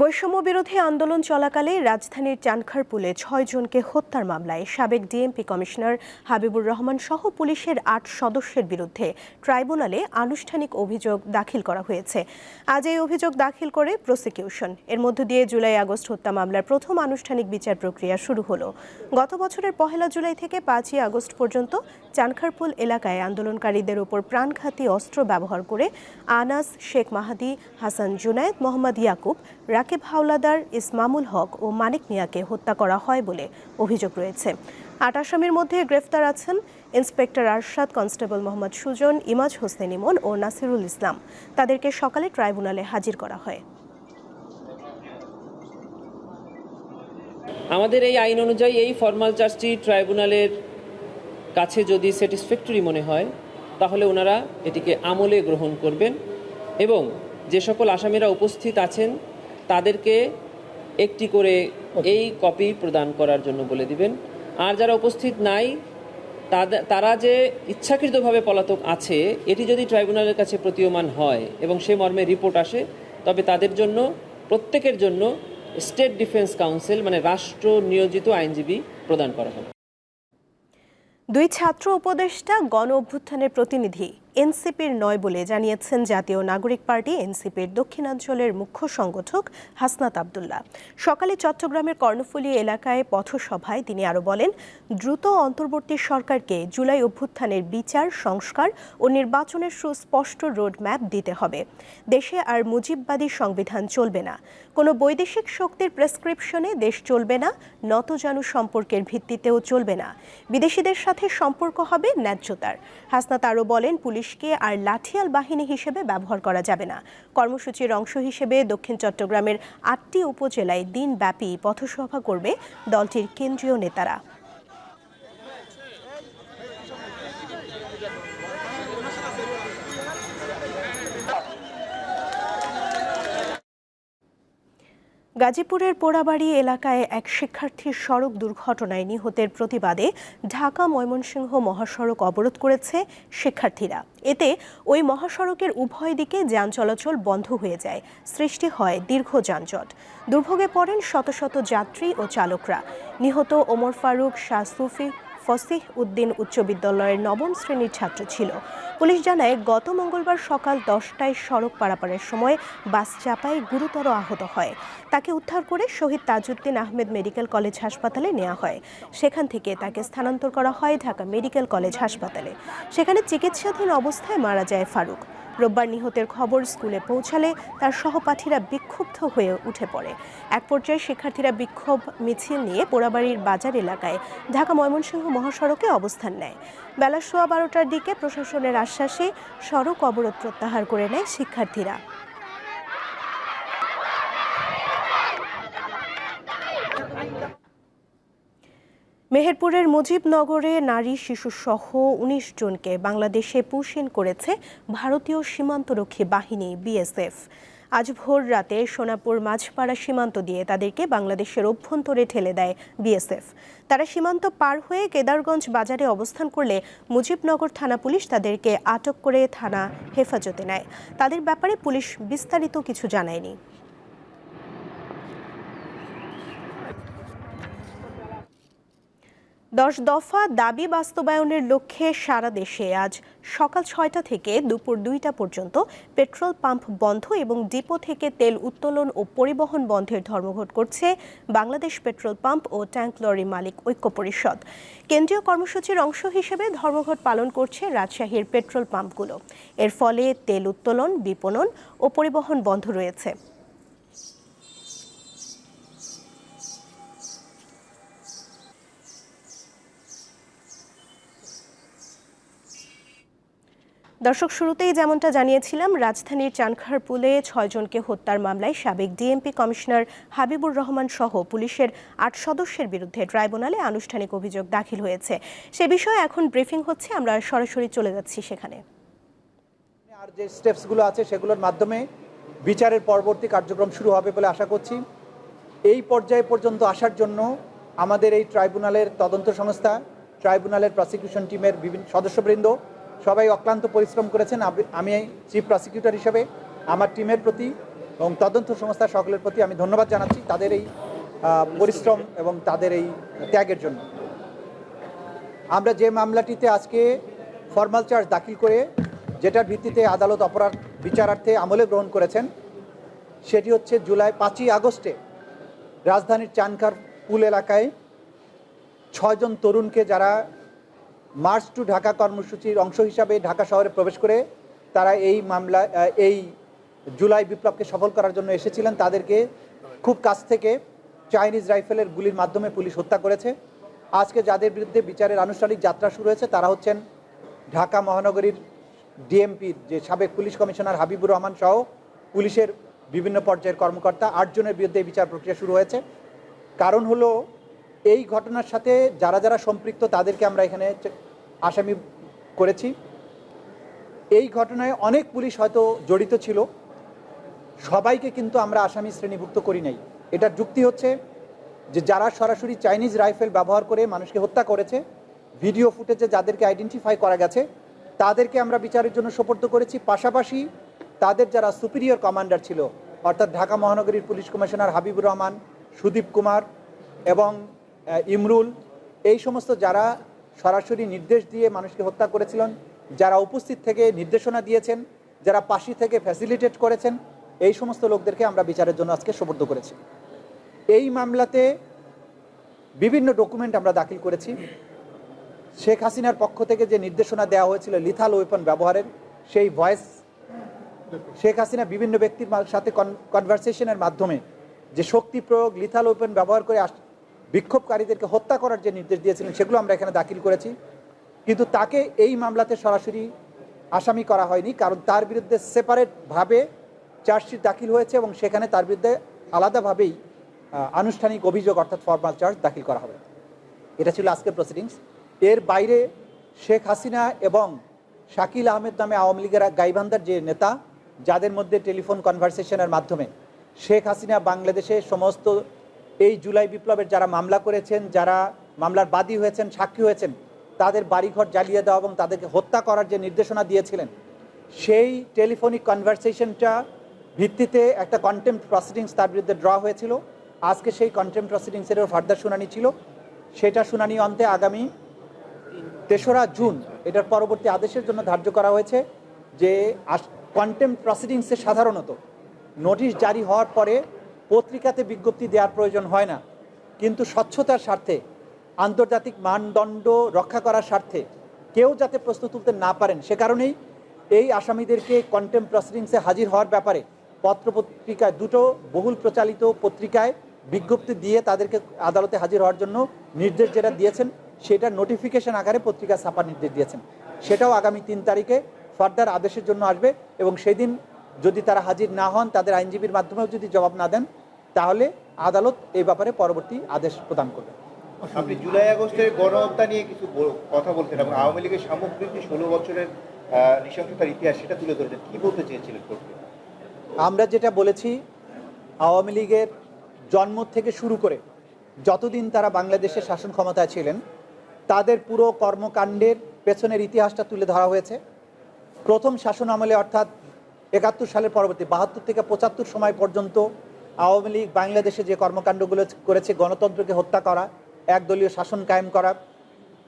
বৈষম্য বিরোধী আন্দোলন চলাকালে রাজধানীর চানখারপুলে ছয় জনকে হত্যার মামলায় সাবেক ডিএমপি কমিশনার হাবিবুর রহমান সহ পুলিশের আট সদস্যের বিরুদ্ধে ট্রাইব্যুনালে আনুষ্ঠানিক অভিযোগ দাখিল করা হয়েছে। আজ এই অভিযোগ দাখিল করে প্রসিকিউশন। এর মধ্য দিয়ে জুলাই আগস্ট হত্যা মামলার প্রথম আনুষ্ঠানিক বিচার প্রক্রিয়া শুরু হলো। গত বছরের পহেলা জুলাই থেকে পাঁচই আগস্ট পর্যন্ত চানখারপুল এলাকায় আন্দোলনকারীদের ওপর প্রাণঘাতী অস্ত্র ব্যবহার করে আনাস শেখ মাহাদি, হাসান জুনায়েদ, মোহাম্মদ ইয়াকুব রাকিব হাওলাদার ইসমামুল হক ও মানিক মিয়াকে হত্যা করা হয় বলে অভিযোগ রয়েছে। আট আসামির মধ্যে গ্রেফতার আছেন ইন্সপেক্টর আরশাদ, কনস্টেবল মোহাম্মদ সুজন, ইমাজ হোসেন ইমন ও নাসিরুল ইসলাম। তাদেরকে সকালে ট্রাইব্যুনালে হাজির করা হয়। আমাদের এই আইন অনুযায়ী এই ফর্মাল চার্জটি ট্রাইব্যুনালের কাছে যদি স্যাটিসফ্যাক্টরি মনে হয়, তাহলে ওনারা এটিকে আমলে গ্রহণ করবেন এবং যে সকল আসামিরা উপস্থিত আছেন তাদেরকে একটি করে এই কপি প্রদান করার জন্য বলে দিবেন। আর যারা উপস্থিত নাই তাদের তারা যে ইচ্ছাকৃতভাবে পলাতক আছে এটি যদি ট্রাইব্যুনালের কাছে প্রতীয়মান হয় এবং সে মর্মে রিপোর্ট আসে তবে তাদের জন্য প্রত্যেকের জন্য স্টেট ডিফেন্স কাউন্সিল মানে রাষ্ট্র নিয়োজিত আইনজীবী প্রদান করা হবে। দুই ছাত্র উপদেষ্টা গণ অভ্যুত্থানের প্রতিনিধি এনসিপির নয় বলে জানিয়েছেন জাতীয় নাগরিক পার্টি, এনসিপির দক্ষিণাঞ্চলের মুখ্য সংগঠক হাসনাত আবদুল্লাহ। সকালে চট্টগ্রামের কর্ণফুলী এলাকায় পথসভায় তিনি আরও বলেন, দ্রুত অন্তর্বর্তী সরকারকে জুলাই অভ্যুত্থানের বিচার, সংস্কার ও নির্বাচনের সুস্পষ্ট রোডম্যাপ দিতে হবে। দেশে আর মুজিববাদী সংবিধান চলবে না। কোনো বৈদেশিক শক্তির প্রেসক্রিপশনে দেশ চলবে না, নতজানু সম্পর্কের ভিত্তিতেও চলবে না। বিদেশিদের সাথে সম্পর্ক হবে ন্যায্যতার। হাসনাত আরও বলেন পুলিশকে আর লাঠিয়াল বাহিনী হিসেবে ব্যবহার করা যাবে না। কর্মসূচির অংশ হিসেবে দক্ষিণ চট্টগ্রামের আটটি উপজেলায় দিনব্যাপী পথসভা করবে দলটির কেন্দ্রীয় নেতারা। গাজীপুরের পোড়াবাড়ি এলাকায় এক শিক্ষার্থীর সড়ক দুর্ঘটনায় নিহতের প্রতিবাদে ঢাকা ময়মনসিংহ মহাসড়ক অবরোধ করেছে শিক্ষার্থীরা। এতে ওই মহাসড়কের উভয় দিকে যান চলাচল বন্ধ হয়ে যায়। সৃষ্টি হয় দীর্ঘ যানজট। দুর্ভোগে পড়েন শত শত যাত্রী ও চালকরা। নিহত ওমর ফারুক, শাহ সুফি ফসিহ উদ্দিন উচ্চ বিদ্যালয়ের নবম শ্রেণির ছাত্র ছিল। পুলিশ জানায়, গত মঙ্গলবার সকাল দশটায় সড়ক পারাপারের সময় বাস চাপায় গুরুতর আহত হয়। তাকে উদ্ধার করে শহীদ তাজউদ্দিন আহমেদ মেডিকেল কলেজ হাসপাতালে নেওয়া হয়। সেখান থেকে তাকে স্থানান্তর করা হয় ঢাকা মেডিকেল কলেজ হাসপাতালে। সেখানে চিকিৎসাধীন অবস্থায় মারা যায় ফারুক। রোববার নিহতের খবর স্কুলে পৌঁছালে তার সহপাঠীরা বিক্ষুব্ধ হয়ে উঠে পড়ে। এক পর্যায়ে শিক্ষার্থীরা বিক্ষোভ মিছিল নিয়ে পোড়াবাড়ির বাজার এলাকায় ঢাকা ময়মনসিংহ মহাসড়কে অবস্থান নেয়। বেলা সোয়া বারোটার দিকে প্রশাসনের আশ্বাসে সড়ক অবরোধ প্রত্যাহার করে নেয় শিক্ষার্থীরা। মেহেরপুরের মুজিবনগরে নারী, শিশু সহ উনিশ জনকে বাংলাদেশে পুষিন করেছে ভারতীয় সীমান্তরক্ষী বাহিনী, বিএসএফ। আজ ভোর রাতে সোনাপুর মাঝপাড়া সীমান্ত দিয়ে তাদেরকে বাংলাদেশের অভ্যন্তরে ঠেলে দেয় বিএসএফ। তারা সীমান্ত পার হয়ে কেদারগঞ্জ বাজারে অবস্থান করলে মুজিবনগর থানা পুলিশ তাদেরকে আটক করে থানা হেফাজতে নেয়। তাদের ব্যাপারে পুলিশ বিস্তারিত কিছু জানায়নি। দশ দফা দাবি বাস্তবায়নের লক্ষ্যে সারা দেশে আজ সকাল ছয়টা থেকে দুপুর দুইটা পর্যন্ত পেট্রোল পাম্প বন্ধ এবং ডিপো থেকে তেল উত্তোলন ও পরিবহন বন্ধের ধর্মঘট করছে বাংলাদেশ পেট্রোল পাম্প ও ট্যাঙ্ক লরি মালিক ঐক্য পরিষদ। কেন্দ্রীয় কর্মসূচির অংশ হিসেবে ধর্মঘট পালন করছে রাজশাহীর পেট্রোল পাম্পগুলো। এর ফলে তেল উত্তোলন, বিপণন ও পরিবহন বন্ধ রয়েছে। দর্শক, শুরুতেই যেমনটা জানিয়েছিলাম, রাজধানীর চানখারপুলে ছয়জনকে হত্যার মামলায় সাবেক ডিএমপি কমিশনার হাবিবুর রহমান সহ পুলিশের আট সদস্যের বিরুদ্ধে ট্রাইব্যুনালে আনুষ্ঠানিক অভিযোগ দাখিল হয়েছে। সে বিষয়ে এখন ব্রিফিং হচ্ছে, আমরা সরাসরি চলে যাচ্ছি সেখানে। আর যে স্টেপসগুলো আছে সেগুলোর মাধ্যমে বিচারের পরবর্তী কার্যক্রম শুরু হবে বলে আশা করছি। এই পর্যায়ে পর্যন্ত আসার জন্য আমাদের এই ট্রাইব্যুনালের তদন্ত সংস্থা, ট্রাইব্যুনালের প্রসিকিউশন টিমের বিভিন্ন সদস্যবৃন্দ সবাই অক্লান্ত পরিশ্রম করেছেন। আমি চিফ প্রসিকিউটর হিসেবে আমার টিমের প্রতি এবং তদন্ত সংস্থা সকলের প্রতি আমি ধন্যবাদ জানাচ্ছি তাদের এই পরিশ্রম এবং তাদের এই ত্যাগের জন্য। আমরা যে মামলাটিতে আজকে ফর্মাল চার্জ দাখিল করে যেটার ভিত্তিতে আদালত অপরাধ বিচারার্থে আমলে গ্রহণ করেছেন, সেটি হচ্ছে জুলাই পাঁচই আগস্টে রাজধানীর চানকার পুল এলাকায় ছয়জন তরুণকে যারা মার্চ টু ঢাকা কর্মসূচির অংশ হিসাবে ঢাকা শহরে প্রবেশ করে তারা এই মামলা এই জুলাই বিপ্লবকে সফল করার জন্য এসেছিলেন। তাদেরকে খুব কাছ থেকে চাইনিজ রাইফেলের গুলির মাধ্যমে পুলিশ হত্যা করেছে। আজকে যাদের বিরুদ্ধে বিচারের আনুষ্ঠানিক যাত্রা শুরু হয়েছে, তারা হচ্ছেন ঢাকা মহানগরীর ডিএমপির যে সাবেক পুলিশ কমিশনার হাবিবুর রহমান সহ পুলিশের বিভিন্ন পর্যায়ের কর্মকর্তা, আটজনের বিরুদ্ধে বিচার প্রক্রিয়া শুরু হয়েছে। কারণ হলো এই ঘটনার সাথে যারা যারা সম্পৃক্ত, তাদেরকে আমরা এখানে আসামি করেছি। এই ঘটনায় অনেক পুলিশ হয়তো জড়িত ছিল। সবাইকে কিন্তু আমরা আসামি শ্রেণীভুক্ত করি নাই। এটার যুক্তি হচ্ছে যে যারা সরাসরি চাইনিজ রাইফেল ব্যবহার করে মানুষকে হত্যা করেছে, ভিডিও ফুটেজে যাদেরকে আইডেন্টিফাই করা গেছে, তাদেরকে আমরা বিচারের জন্য সোপর্দ করেছি। পাশাপাশি তাদের যারা সুপিরিয়র কমান্ডার ছিল, অর্থাৎ ঢাকা মহানগরীর পুলিশ কমিশনার হাবিবুর রহমান, সুদীপ কুমার এবং ইমরুল, এই সমস্ত যারা সরাসরি নির্দেশ দিয়ে মানুষকে হত্যা করেছিলেন, যারা উপস্থিত থেকে নির্দেশনা দিয়েছেন, যারা পাশি থেকে ফ্যাসিলিটেট করেছেন, এই সমস্ত লোকদেরকে আমরা বিচারের জন্য আজকে সোপর্দ করেছি। এই মামলাতে বিভিন্ন ডকুমেন্ট আমরা দাখিল করেছি। শেখ হাসিনার পক্ষ থেকে যে নির্দেশনা দেওয়া হয়েছিল লিথাল ওয়েপন ব্যবহারের, সেই ভয়েস শেখ হাসিনা বিভিন্ন ব্যক্তির সাথে কনভারসেশনের মাধ্যমে যে শক্তি প্রয়োগ লিথাল ওয়েপন ব্যবহার করে বিক্ষোভকারীদেরকে হত্যা করার যে নির্দেশ দিয়েছিলেন, সেগুলো আমরা এখানে দাখিল করেছি। কিন্তু তাকে এই মামলাতে সরাসরি আসামি করা হয়নি, কারণ তার বিরুদ্ধে সেপারেটভাবে চার্জশিট দাখিল হয়েছে এবং সেখানে তার বিরুদ্ধে আলাদাভাবেই আনুষ্ঠানিক অভিযোগ অর্থাৎ ফর্মাল চার্জ দাখিল করা হবে। এটা ছিল আজকের প্রসিডিংস এর বাইরে শেখ হাসিনা এবং শাকিল আহমেদ নামে আওয়ামী লীগের গাইবান্ধার যে নেতা, যাদের মধ্যে টেলিফোন কনভারসেশনের মাধ্যমে শেখ হাসিনা বাংলাদেশে সমস্ত এই জুলাই বিপ্লবের যারা মামলা করেছেন, যারা মামলার বাদী হয়েছেন, সাক্ষী হয়েছেন, তাদের বাড়িঘর জ্বালিয়ে দেওয়া এবং তাদেরকে হত্যা করার যে নির্দেশনা দিয়েছিলেন, সেই টেলিফোনিক কনভারসেশনটা ভিত্তিতে একটা কন্টেম্প প্রসিডিংস তার বিরুদ্ধে ড্র হয়েছিল। আজকে সেই কন্টেম্প প্রসিডিংসেরও ফার্দার শুনানি ছিল। সেটা শুনানি অন্তে আগামী তেসরা জুন, এটার পরবর্তী আদেশের জন্য ধার্য করা হয়েছে যে কন্টেম্প প্রসিডিংসে সাধারণত নোটিশ জারি হওয়ার পরে পত্রিকাতে বিজ্ঞপ্তি দেওয়ার প্রয়োজন হয় না। কিন্তু স্বচ্ছতার স্বার্থে, আন্তর্জাতিক মানদণ্ড রক্ষা করার স্বার্থে কেউ যাতে প্রশ্ন তুলতে না পারেন, সে কারণেই এই আসামিদেরকে কন্টেম্প প্রসিডিংসে হাজির হওয়ার ব্যাপারে পত্রপত্রিকায় দুটো বহুল প্রচালিত পত্রিকায় বিজ্ঞপ্তি দিয়ে তাদেরকে আদালতে হাজির হওয়ার জন্য নির্দেশ যেটা দিয়েছেন সেটা নোটিফিকেশন আকারে পত্রিকা ছাপার নির্দেশ দিয়েছেন। সেটাও আগামী তিন তারিখে ফার্দার আদেশের জন্য আসবে এবং সেই দিন যদি তারা হাজির না হন তাদের আইনজীবীর মাধ্যমেও যদি জবাব না দেন তাহলে আদালত এই ব্যাপারে পরবর্তী আদেশ প্রদান করবে। আপনি জুলাই আগস্টের গণহত্যা নিয়ে কিছু কথা বলছেন এবং আওয়ামী লীগের সামগ্রিক ষোলো বছরের নৃশংসতার ইতিহাস সেটা তুলে ধরেছেন কি বলতে চেয়েছিলেন আমরা যেটা বলেছি আওয়ামী লীগের জন্ম থেকে শুরু করে যতদিন তারা বাংলাদেশের শাসন ক্ষমতায় ছিলেন তাদের পুরো কর্মকাণ্ডের পেছনের ইতিহাসটা তুলে ধরা হয়েছে। প্রথম শাসন আমলে অর্থাৎ একাত্তর সালের পরবর্তী বাহাত্তর থেকে পঁচাত্তর সময় পর্যন্ত আওয়ামী লীগ বাংলাদেশে যে কর্মকাণ্ডগুলো করেছে গণতন্ত্রকে হত্যা করা একদলীয় শাসন কায়েম করা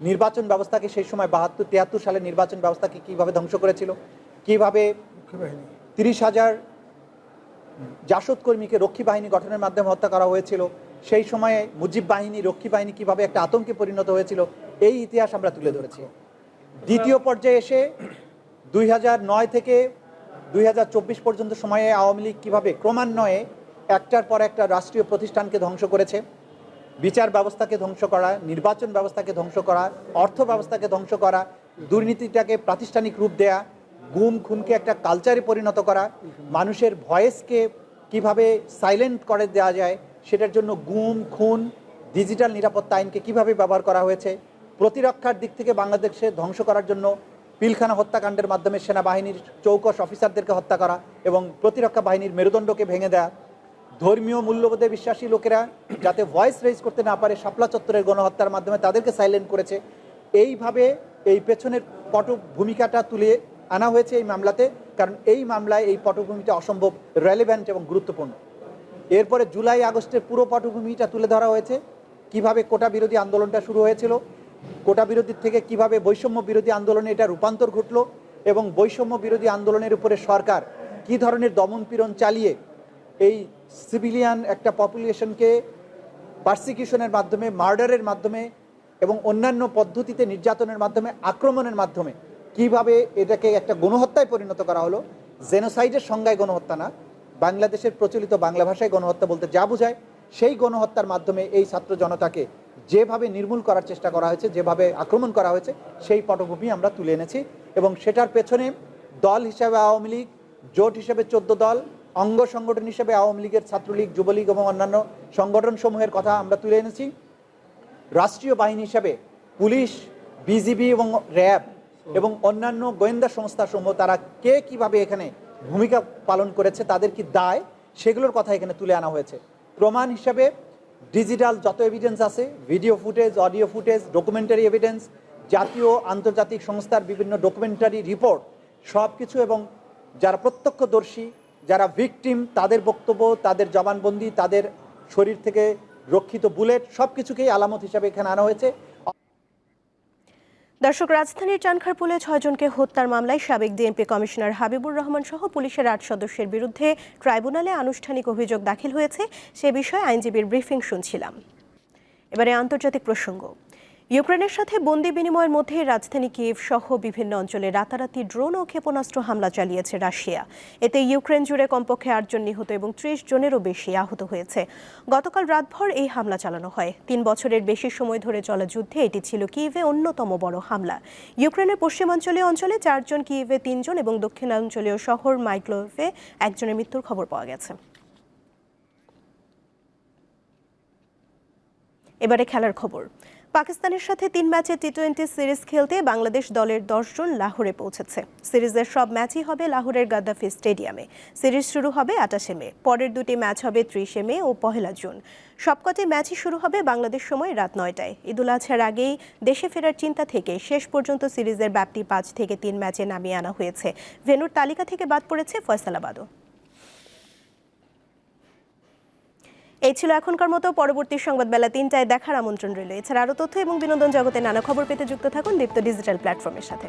নির্বাচন ব্যবস্থাকে সেই সময় বাহাত্তর তিয়াত্তর সালে নির্বাচন ব্যবস্থাকে কীভাবে ধ্বংস করেছিল কীভাবে তিরিশ হাজার জাসদ কর্মীকে রক্ষী বাহিনী গঠনের মাধ্যমে হত্যা করা হয়েছিল সেই সময়ে মুজিব বাহিনী রক্ষী বাহিনী কীভাবে একটা আতঙ্কে পরিণত হয়েছিল এই ইতিহাস আমরা তুলে ধরেছি। দ্বিতীয় পর্যায়ে এসে দুই নয় থেকে দুই হাজার চব্বিশ পর্যন্ত সময়ে আওয়ামী লীগ কীভাবে ক্রমান্বয়ে একটার পর একটা রাষ্ট্রীয় প্রতিষ্ঠানকে ধ্বংস করেছে, বিচার ব্যবস্থাকে ধ্বংস করা, নির্বাচন ব্যবস্থাকে ধ্বংস করা, অর্থ ব্যবস্থাকে ধ্বংস করা, দুর্নীতিটাকে প্রাতিষ্ঠানিক রূপ দেয়া, গুম খুনকে একটা কালচারে পরিণত করা, মানুষের ভয়েসকে কীভাবে সাইলেন্ট করে দেওয়া যায় সেটার জন্য গুম, খুন ডিজিটাল নিরাপত্তা আইনকে কীভাবে ব্যবহার করা হয়েছে, প্রতিরক্ষার দিক থেকে বাংলাদেশে ধ্বংস করার জন্য পিলখানা হত্যাকাণ্ডের মাধ্যমে সেনাবাহিনীর চৌকস অফিসারদেরকে হত্যা করা এবং প্রতিরক্ষা বাহিনীর মেরুদণ্ডকে ভেঙে দেয়া। ধর্মীয় মূল্যবোধে বিশ্বাসী লোকেরা যাতে ভয়েস রেজ করতে না পারে, শাপলা চত্বরের গণহত্যার মাধ্যমে তাদেরকে সাইলেন্ট করেছে। এইভাবে এই পেছনের পট ভূমিকাটা তুলে আনা হয়েছে এই মামলাতে, কারণ এই মামলায় এই পটভূমিটা অসম্ভব রেলেভেন্ট এবং গুরুত্বপূর্ণ। এরপরে জুলাই আগস্টের পুরো পটভূমিটা তুলে ধরা হয়েছে। কীভাবে কোটা বিরোধী আন্দোলনটা শুরু হয়েছিল কোটা বিরোধীর থেকে কীভাবে বৈষম্য বিরোধী আন্দোলনে এটা রূপান্তর ঘটলো এবং বৈষম্য বিরোধী আন্দোলনের উপরে সরকার কি ধরনের দমন পীড়ন চালিয়ে এই সিভিলিয়ান একটা পপুলেশনকে পার্সিকিউশনের মাধ্যমে মার্ডারের মাধ্যমে এবং অন্যান্য পদ্ধতিতে নির্যাতনের মাধ্যমে, আক্রমণের মাধ্যমে কীভাবে এটাকে একটা গণহত্যায় পরিণত করা হলো? জেনোসাইডের সংজ্ঞায় গণহত্যা না। বাংলাদেশের প্রচলিত বাংলা ভাষায় গণহত্যা বলতে যা বোঝায়, সেই গণহত্যার মাধ্যমে এই ছাত্র জনতাকে যেভাবে নির্মূল করার চেষ্টা করা হয়েছে, যেভাবে আক্রমণ করা হয়েছে, সেই পটভূমি আমরা তুলে এনেছি এবং সেটার পেছনে দল হিসাবে আওয়ামী লীগ, জোট হিসেবে চোদ্দ দল, অঙ্গ সংগঠন হিসেবে আওয়ামী লীগের ছাত্রলীগ, যুবলীগ এবং অন্যান্য সংগঠন সমূহের কথা আমরা তুলে এনেছি। রাষ্ট্রীয় বাহিনী হিসাবে পুলিশ, বিজিবি এবং র্যাব এবং অন্যান্য গোয়েন্দা সংস্থা সমূহ তারা কে কীভাবে এখানে ভূমিকা পালন করেছে, তাদের কি দায়, সেগুলোর কথা এখানে তুলে আনা হয়েছে। প্রমাণ হিসাবে ডিজিটাল যত এভিডেন্স আছে video footage audio footage documentary evidence জাতীয় আন্তর্জাতিক সংস্থার বিভিন্ন ডকুমেন্টারি রিপোর্ট সব কিছু এবং যারা প্রত্যক্ষদর্শী, যারা ভিকটিম তাদের বক্তব্য, তাদের জবানবন্দি, তাদের শরীর থেকে রক্ষিত বুলেট সব কিছুকেই আলামত হিসাবে এখানে আনা হয়েছে। দর্শক, রাজধানীর চানখারপুলে ছয়জনকে হত্যার মামলায় সাবেক ডিএমপি কমিশনার হাবিবুর রহমান সহ পুলিশের আট সদস্যের বিরুদ্ধে ট্রাইব্যুনালে আনুষ্ঠানিক অভিযোগ দাখিল হয়েছে। সে বিষয়ে আইনজীবীর ব্রিফিং শুনছিলাম। এবারে আন্তর্জাতিক প্রসঙ্গ। ইউক্রেনের সাথে বন্দি বিনিময়ের মধ্যে রাজধানী কিয়েভ সহ বিভিন্ন অঞ্চলে রাতারাতি ড্রোন ও ক্ষেপণাস্ত্র হামলা চালিয়েছে রাশিয়া। এতে ইউক্রেন জুড়ে কমপক্ষে আটজন নিহত এবং ত্রিশ জনেরও বেশি আহত হয়েছে। গতকাল রাতভর এই হামলা চালানো হয়। তিন বছরের বেশি সময় ধরে চলা যুদ্ধে এটি ছিল কিয়েভে অন্যতম বড় হামলা। ইউক্রেনের পশ্চিমাঞ্চলীয় অঞ্চলে চারজন, কিয়েভে তিনজন এবং দক্ষিণাঞ্চলীয় শহর মাইক্লোভে একজনের মৃত্যুর খবর পাওয়া গেছে। এবারে খেলার খবর। পাকিস্তানের সাথে তিন ম্যাচে টি টোয়েন্টি সিরিজ খেলতে বাংলাদেশ দলের দশজন লাহোরে পৌঁছেছে। সিরিজের সব ম্যাচই হবে লাহোরের গাদ্দাফি স্টেডিয়ামে। সিরিজ শুরু হবে আটাশে মে। পরের দুটি ম্যাচ হবে ত্রিশে মে ও পহেলা জুন। সবকটি ম্যাচই শুরু হবে বাংলাদেশ সময় রাত নয়টায়। ঈদুল আজহার আগেই দেশে ফেরার চিন্তা থেকে শেষ পর্যন্ত সিরিজের ব্যাপ্তি পাঁচ থেকে তিন ম্যাচে নামিয়ে আনা হয়েছে। ভেনুর তালিকা থেকে বাদ পড়েছে ফয়সালাবাদও। এই ছিল এখনকার মতো, পরবর্তী সংবাদ বেলা তিনটায় দেখার আমন্ত্রণ রইল। এছাড়া আরও তথ্য এবং বিনোদন জগতে নানা খবর পেতে যুক্ত থাকুন দীপ্ত ডিজিটাল প্ল্যাটফর্মের সাথে।